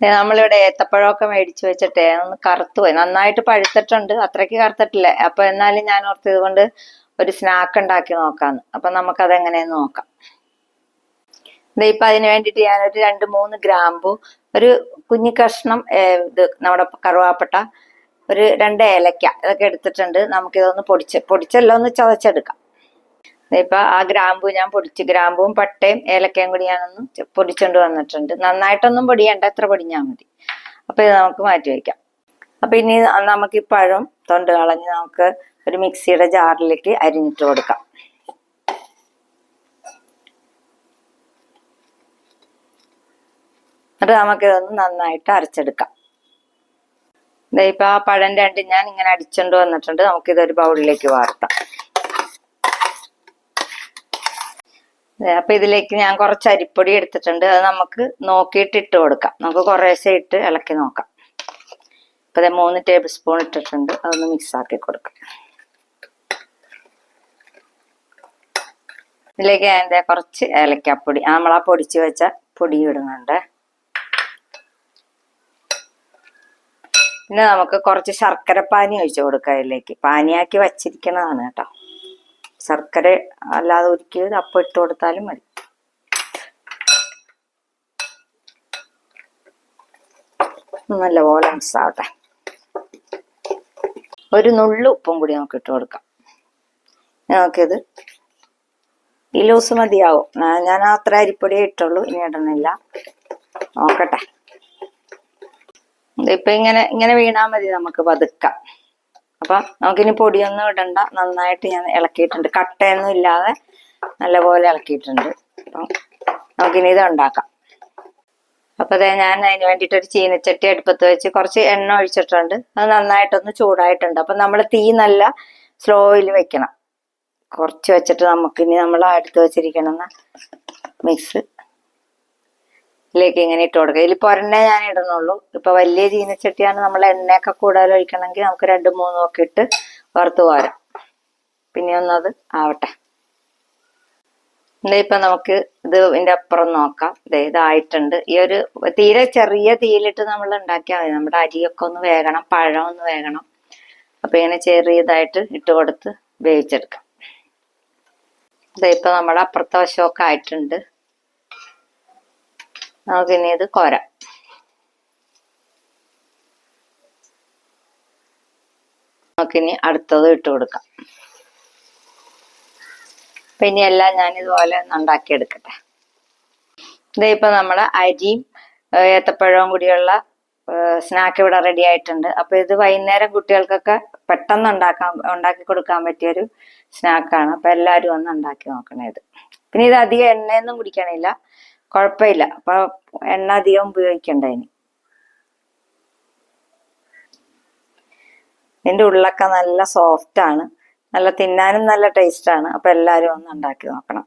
നമ്മളിവിടെ ഏത്തപ്പഴമൊക്കെ മേടിച്ചു വെച്ചിട്ടേ ഒന്ന് കറുത്തു പോയി. നന്നായിട്ട് പഴുത്തിട്ടുണ്ട്. അത്രയ്ക്ക് കറുത്തിട്ടില്ല. അപ്പൊ എന്നാലും ഞാൻ ഓർത്തത് കൊണ്ട് ഒരു സ്നാക്ക് ഉണ്ടാക്കി നോക്കാന്ന്. അപ്പൊ നമുക്കത് എങ്ങനെയെന്ന് നോക്കാം. ഇപ്പൊ അതിന് വേണ്ടിയിട്ട് ഞാനൊരു രണ്ട് മൂന്ന് ഗ്രാമ്പു ഒരു കുഞ്ഞു കഷ്ണം ഇത് നമ്മുടെ കറുവാപ്പട്ട ഒരു രണ്ട് ഏലക്ക ഇതൊക്കെ എടുത്തിട്ടുണ്ട്. നമുക്കിതൊന്ന് പൊടിച്ച് പൊടിച്ചെല്ലാം ഒന്ന് ചതച്ചെടുക്കാം. ഇപ്പൊ ആ ഗ്രാമ്പു ഞാൻ പൊടിച്ച് ഗ്രാമ്പും പട്ടയും ഏലക്കയും കൂടി ഞാനൊന്ന് പൊടിച്ചുകൊണ്ട് വന്നിട്ടുണ്ട്. നന്നായിട്ടൊന്നും പൊടിയണ്ട എത്ര പൊടിഞ്ഞാൽ മതി. അപ്പൊ ഇത് നമുക്ക് മാറ്റി വയ്ക്കാം. അപ്പൊ ഇനി നമുക്ക് ഈ പഴം തൊണ്ട് കളഞ്ഞ് നമുക്ക് ഒരു മിക്സിയുടെ ജാറിലേക്ക് അരിഞ്ഞിട്ട് കൊടുക്കാം. എന്നിട്ട് നമുക്കിതൊന്ന് നന്നായിട്ട് അരച്ചെടുക്കാം. ഇപ്പൊ ആ പഴം രണ്ട് ഞാൻ ഇങ്ങനെ അടിച്ചോണ്ട് വന്നിട്ടുണ്ട്. നമുക്കിതൊരു ബൗളിലേക്ക് വാർത്താം. അപ്പൊ ഇതിലേക്ക് ഞാൻ കുറച്ച് അരിപ്പൊടി എടുത്തിട്ടുണ്ട്. അത് നമുക്ക് നോക്കിയിട്ട് ഇട്ട് കൊടുക്കാം. നമുക്ക് കുറേശ്ശെ ഇട്ട് ഇളക്കി നോക്കാം. ഇപ്പൊ ദേ മൂന്ന് ടേബിൾ സ്പൂൺ ഇട്ടിട്ടുണ്ട്. അതൊന്ന് മിക്സ് ആക്കി കൊടുക്കാം. ഇതിലേക്ക് ദേ കുറച്ച് ഏലക്കാപ്പൊടി. ആ നമ്മളാ പൊടിച്ച് വെച്ച പൊടി ഇടുന്നുണ്ട്. പിന്നെ നമുക്ക് കുറച്ച് ശർക്കര പാനി ഒഴിച്ചു കൊടുക്കാം ഇതിലേക്ക്. പാനിയാക്കി വച്ചിരിക്കുന്നതാണ് കേട്ടോ. ശർക്കര അല്ലാതെ ഒരിക്കലും അപ്പം ഇട്ട് കൊടുത്താലും മതി. നല്ലപോലെ മിക്സ് ആവട്ടെ. ഒരു നുള്ളു ഉപ്പും കൂടി നമുക്ക് ഇട്ട് കൊടുക്കാം. നമുക്കിത് ഈ ലൂസ് മതിയാവും. ഞാൻ- അത്ര അരിപ്പൊടിയേ ഇട്ടുള്ളൂ ഇനി ഇടണില്ല. നോക്കട്ടെ. ഇപ്പൊ ഇങ്ങനെ ഇങ്ങനെ വീണാ മതി നമുക്ക് പതുക്കാം. അപ്പൊ നമുക്കിനി പൊടിയൊന്നും ഇടണ്ട. നന്നായിട്ട് ഞാൻ ഇളക്കിയിട്ടുണ്ട്. കട്ടയൊന്നും ഇല്ലാതെ നല്ലപോലെ ഇളക്കിയിട്ടുണ്ട്. അപ്പം നമുക്കിനി ഇത് ഉണ്ടാക്കാം. അപ്പൊ അതെ ഞാൻ അതിന് വേണ്ടിയിട്ട് ഒരു ചീനച്ചട്ടി അടുപ്പത്ത് വെച്ച് കുറച്ച് എണ്ണ ഒഴിച്ചിട്ടുണ്ട്. അത് നന്നായിട്ടൊന്ന് ചൂടായിട്ടുണ്ട്. അപ്പൊ നമ്മൾ തീ നല്ല സ്ലോയിൽ വെക്കണം. കുറച്ച് വെച്ചിട്ട് നമുക്കിനി നമ്മൾ അടുത്ത് വെച്ചിരിക്കണം മിക്സ് ഇതിലേക്ക് ഇങ്ങനെ ഇട്ട് കൊടുക്കുക. ഇതിൽ ഒരെണ്ണേ ഞാൻ ഇടുന്നുള്ളൂ. ഇപ്പൊ വലിയ ചീനച്ചട്ടിയാണ് നമ്മൾ എണ്ണയൊക്കെ കൂടുതൽ ഒഴിക്കണമെങ്കിൽ നമുക്ക് രണ്ട് മൂന്നും ഒക്കെ ഇട്ട് വറുത്ത് പോരാം പിന്നെ ഒന്നത് ആവട്ടെ. ഇപ്പൊ നമുക്ക് ഇത് ഇതിന്റെ അപ്പുറം നോക്കാം. ദേ ഇതായിട്ടുണ്ട്. ഈ ഒരു തീരെ ചെറിയ തീയിലിട്ട് നമ്മൾ ഉണ്ടാക്കിയാൽ മതി. നമ്മുടെ അരിയൊക്കെ ഒന്ന് വേകണം പഴം ഒന്ന് വേകണം. അപ്പൊ ഇങ്ങനെ ചെറിയതായിട്ട് ഇട്ട് കൊടുത്ത് വേവിച്ചെടുക്കാം. ദേ ഇപ്പൊ നമ്മുടെ അപ്പുറത്തെ വശമൊക്കെ ആയിട്ടുണ്ട്. നമുക്കിനി ഇത് കോരാം. നമുക്കിനി അടുത്തത് ഇട്ട് കൊടുക്കാം. അപ്പൊ ഇനി എല്ലാം ഞാൻ ഇതുപോലെ ഒന്ന് ദേ ഇപ്പൊ നമ്മുടെ അരിയും ഏത്തപ്പഴവും കൂടിയുള്ള സ്നാക്ക് ഇവിടെ റെഡി ആയിട്ടുണ്ട്. അപ്പൊ ഇത് വൈകുന്നേരം കുട്ടികൾക്കൊക്കെ പെട്ടെന്ന് ഉണ്ടാക്കാൻ ഉണ്ടാക്കി കൊടുക്കാൻ പറ്റിയൊരു സ്നാക്കാണ്. അപ്പൊ എല്ലാവരും ഒന്ന് ഉണ്ടാക്കി നോക്കണേ ഇത്. പിന്നെ ഇത് അധികം എണ്ണയൊന്നും കുടിക്കണില്ല. കുഴപ്പമില്ല അപ്പൊ എണ്ണ അധികം ഉപയോഗിക്കണ്ട ഇനി ഇതിന്റെ ഉള്ളൊക്കെ നല്ല സോഫ്റ്റ് ആണ്. നല്ല തിന്നാനും നല്ല ടേസ്റ്റ് ആണ്. അപ്പൊ എല്ലാരും ഒന്ന് ഉണ്ടാക്കി നോക്കണം.